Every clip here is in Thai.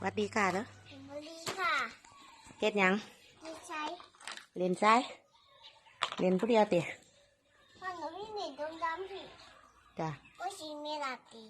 หวัดดีค่ะเด้อบุรีค่ะเฮ็ดหยังไม่ใช่เล่นซ้ายเล่นผู้เดียวเตะพ่อหนูพี่หนีดมดำพี่จ้ะก็ชิเมลาตี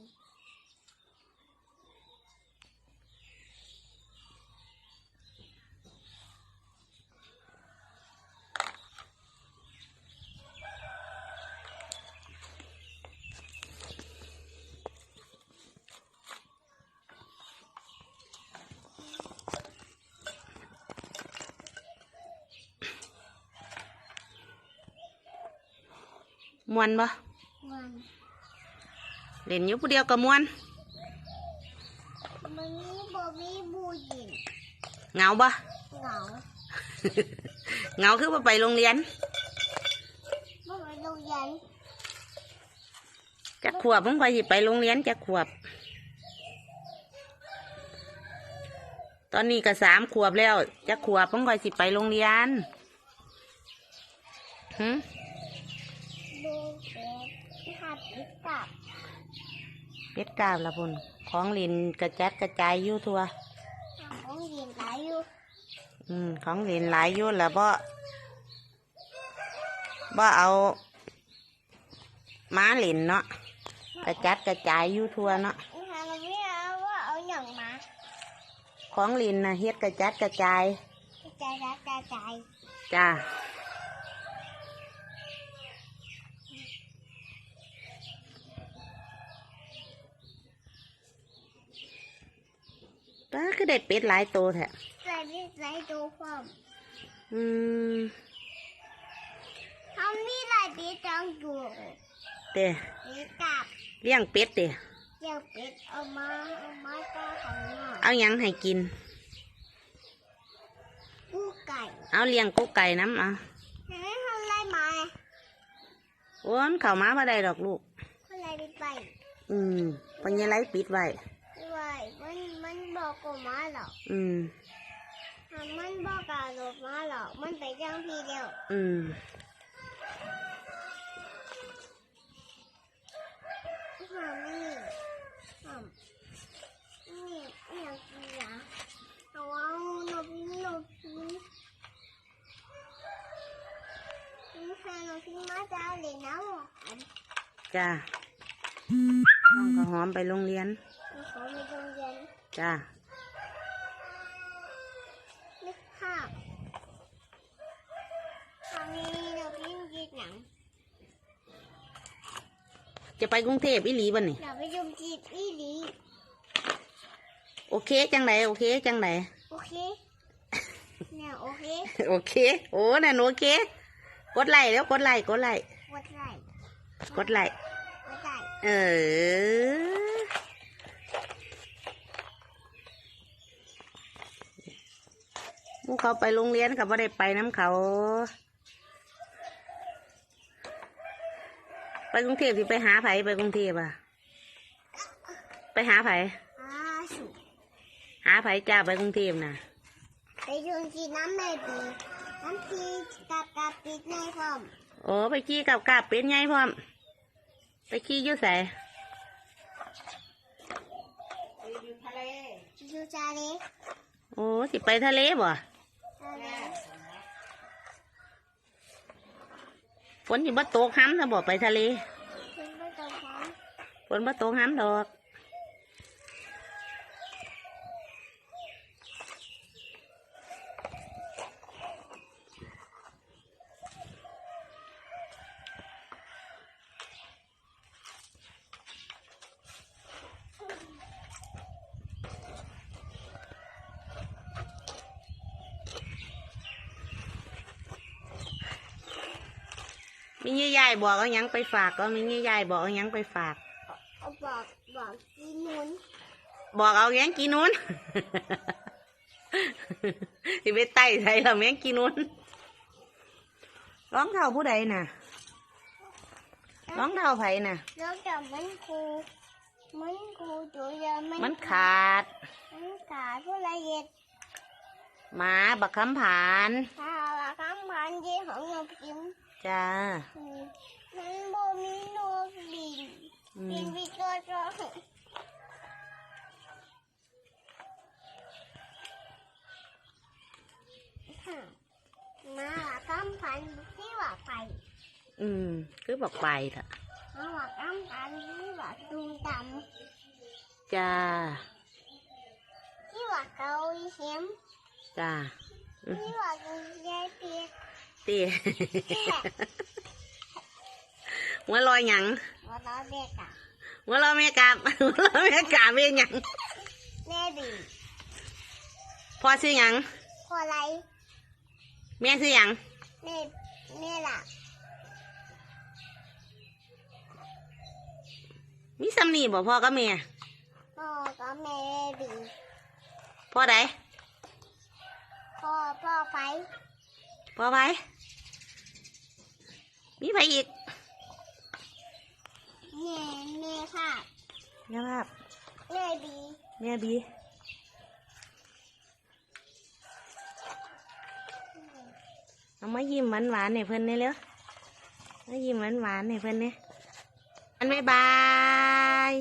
มวนบ่มันเล่นอยู่ผู้เดียวก็มวนมันมีบอมีบูยินเหงาบ่เหงาเหงาคือบ่ไปโรงเรียนบ่ไปโรงเรียนจักขวบมึงไปสิไปโรงเรียนจักขวบ ตอนนี้ก็สามขวบแล้วจักขวบมึงไปสิไปโรงเรียนหึ ดูเป็ดหัดอีกกับเป็ดกาบละพุ่นของเลินกระจัดกระจายอยู่ทั่วของเรียนหลายอยู่อืม ของเล่นหลายอยู่แล้วบ่บ่เอาม้าเล่นเนาะกระจัดกระจายอยู่ทั่วเนาะทางไม่เอาว่าเอาอย่างมาของเล่นนะเฮ็ดกระจัดกระจายใจรักใจใจจ้า ป้าคือได้เป็ดหลายโตวแท้ใส่ไม่ใส่ดูความอืมทำมีหลายปีจังอยู่เต้เป็ดกับเลี้ยงเป็ดเต้เจ้าเป็ดเอามาเอามาต่อของหน่อยเอาหยังให้กินกู้ไก่เอาเลี้ยงกุ๊กไก่น้ำเอาเห็นไหมทำไรมาโอ้นเข้ามาบ่ได้ดอกลูกอะไรไปไปอืมปัญญาไรปิดไว้ไว้ มันมันบอกกูมาหรอกอืมถ้ามันบอกกาหลบมาหรอกมันไปจังพีเดียว อืมหาไม่หานี่อยากกินนะแต่ว่าหนบหนบนี่แฟนหนูพี่มาจะเอาเหรียญนะบอกกันจ้าน้องก็หอมไปโรงเรียน จ้านึกภาพคราวนี้เราพี่กินหนังจะไปกรุงเทพอีหลีบ่นี่ เราไปดูจีบอีหลีโอเคจังไหนโอเคจังไหน โอเคเนี่ยโอเคโอเค โอ้นั่นโอเค กดไลค์แล้วกดไลค์กดไลค์วัดไรกดไลค์วัดไรเออ ห มูเขาไปโรงเรียนเขาไม่ได้ไปน้ำเขา ไปกรุงเทพสิไปหาไผไปกรุงเทพอะ ไปหาไผอาสุหาไผจ้าไปกรุงเทพน่ะไปดูจีน้ำแม่ปีน้ำพีกับกับปิดในพร้อมโอ้ไปขี่กับกาบเป็นไงพร้อม ไปขี่อยุ่ใส่ดูจาเลยโอ้สิไปทะเลบ่ จาเลย ฝนสิบ่ตกห้ำถ้าบ่ไปทะเลคุณไม่ต้องพร้อมฝนบ่ตกห้ำดอก มียายบอกเอาหยังไปฝากก็มียายบอกเอาหยังไปฝาก เอาบอกบอกกินนุนบอกเอาแมงกีนูนสิไปไต่ใส่ละแมงกีนูนร้องเท่าผู้ใดน่ะร้องเท่าไผน่ะ แล้วแต่มันครูมันครูตัวเดียวมันมันขาด มันขาดผู้ละเอียดหมาบักคำผาน ถ้าว่าคำพันยี่ของเราพิมพ์ จ้า มันบ่มีนกบินอืม บินไปตัวจองมาคำพันที่ว่าไป อืม cứ bọc bài thôi มาว่าคำพันที่ว่าตุ้มตำ จ้า ที่ว่าเกาหลีเข็มจ้า ที่ว่ากุยายเปียก ตีหัวลอยหยังว่าเราเด็กอะหัวลอยแม่กาบหัวลอยแม่กาบเป็นหยังแม่บีพ่อซื้อหยังพออะไรแม่ซื้อหยังแม่แม่ล่ะมีซ้ำนี่บ่พ่อกับแม่พ่อกับแม่บีพ่อใดพ่อพ่อไฟ พ่อไปมีไปอีกแม่แม่ค่ะแม่ภาพแม่บีแม่บีเอามายิ้มหวานหวานๆให้เพิ่นเนี่ยเร็วมายิ้มหวานหวานๆให้เพิ่นเนี่ยอันบ๊ายบาย